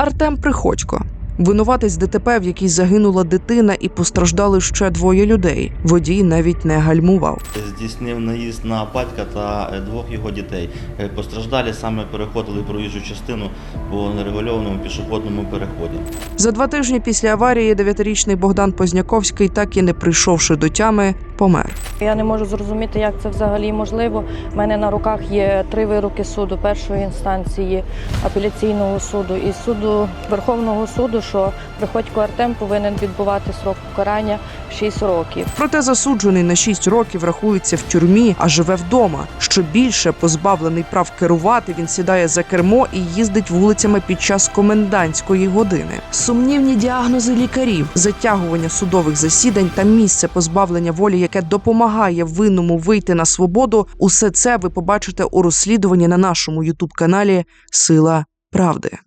Артем Приходько. Винуватець ДТП, в якій загинула дитина і постраждали ще двоє людей. Водій навіть не гальмував. Здійснив наїзд на батька та е, двох його дітей. Е, Постраждалі саме переходили проїжджу частину по нерегульованому пішохідному переході. За два тижні після аварії дев'ятирічний Богдан Позняковський, так і не прийшовши до тями, помер. Я не можу зрозуміти, як це взагалі можливо. У мене на руках є три вироки суду першої інстанції, апеляційного суду і суду Верховного суду, що Приходько Артем повинен відбувати срок покарання в 6 років. Проте засуджений на 6 років рахується в тюрмі, а живе вдома. Що більше позбавлений прав керувати, він сідає за кермо і їздить вулицями під час комендантської години. Сумнівні діагнози лікарів, затягування судових засідань та місце позбавлення волі, яке допомагає винному вийти на свободу. Усе це ви побачите у розслідуванні на нашому ютуб каналі Сила правди.